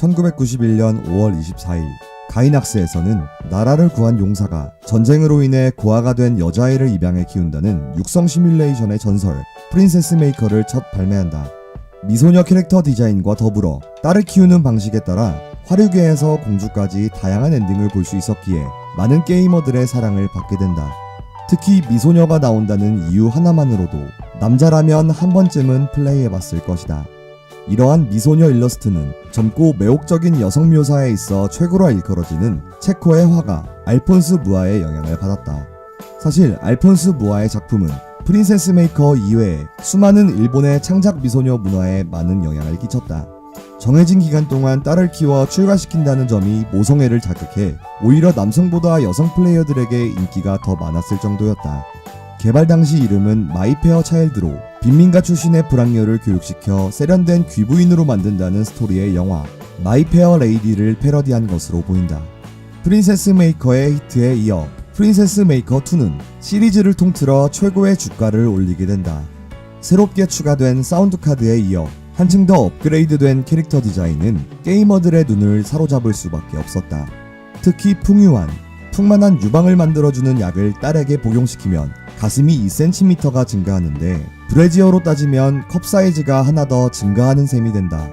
1991년 5월 24일 가이낙스에서는 나라를 구한 용사가 전쟁으로 인해 고아가 된 여자아이를 입양해 키운다는 육성 시뮬레이션의 전설 프린세스 메이커를 첫 발매한다. 미소녀 캐릭터 디자인과 더불어 딸을 키우는 방식에 따라 화류계에서 공주까지 다양한 엔딩을 볼 수 있었기에 많은 게이머들의 사랑을 받게 된다. 특히 미소녀가 나온다는 이유 하나만으로도 남자라면 한 번쯤은 플레이해봤을 것이다. 이러한 미소녀 일러스트는 젊고 매혹적인 여성 묘사에 있어 최고로 일컬어지는 체코의 화가 알폰스 무아의 영향을 받았다. 사실 알폰스 무아의 작품은 프린세스 메이커 이외에 수많은 일본의 창작 미소녀 문화에 많은 영향을 끼쳤다. 정해진 기간 동안 딸을 키워 출가시킨다는 점이 모성애를 자극해 오히려 남성보다 여성 플레이어들에게 인기가 더 많았을 정도였다. 개발 당시 이름은 마이페어 차일드로 빈민가 출신의 불황녀를 교육시켜 세련된 귀부인으로 만든다는 스토리의 영화 마이 페어 레이디를 패러디한 것으로 보인다. 프린세스 메이커의 히트에 이어 프린세스 메이커 2는 시리즈를 통틀어 최고의 주가를 올리게 된다. 새롭게 추가된 사운드 카드에 이어 한층 더 업그레이드된 캐릭터 디자인은 게이머들의 눈을 사로잡을 수밖에 없었다. 특히 풍유한, 풍만한 유방을 만들어주는 약을 딸에게 복용시키면 가슴이 2cm가 증가하는데 브래지어로 따지면 컵 사이즈가 하나 더 증가하는 셈이 된다.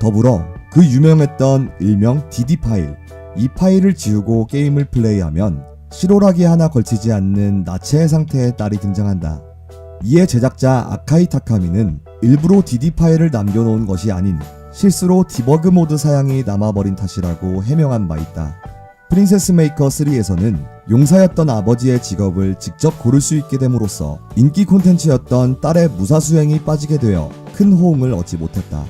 더불어 그 유명했던 일명 DD 파일, 이 파일을 지우고 게임을 플레이하면 실오라기 하나 걸치지 않는 나체의 상태의 딸이 등장한다. 이에 제작자 아카이 타카미는 일부러 DD 파일을 남겨놓은 것이 아닌 실수로 디버그 모드 사양이 남아버린 탓이라고 해명한 바 있다. 프린세스 메이커 3에서는 용사였던 아버지의 직업을 직접 고를 수 있게 됨으로써 인기 콘텐츠였던 딸의 무사수행이 빠지게 되어 큰 호응을 얻지 못했다.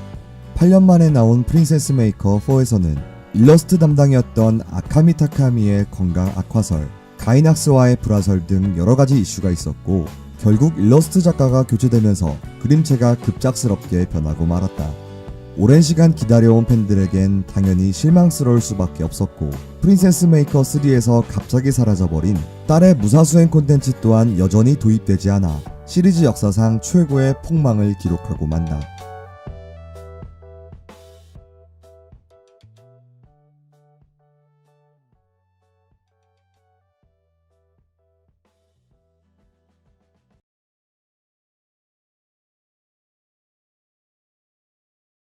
8년 만에 나온 프린세스 메이커 4에서는 일러스트 담당이었던 아카미 타카미의 건강 악화설, 가이낙스와의 불화설 등 여러 가지 이슈가 있었고 결국 일러스트 작가가 교체되면서 그림체가 급작스럽게 변하고 말았다. 오랜 시간 기다려온 팬들에겐 당연히 실망스러울 수밖에 없었고 프린세스 메이커 3에서 갑자기 사라져버린 딸의 무사수행 콘텐츠 또한 여전히 도입되지 않아 시리즈 역사상 최고의 폭망을 기록하고 만다.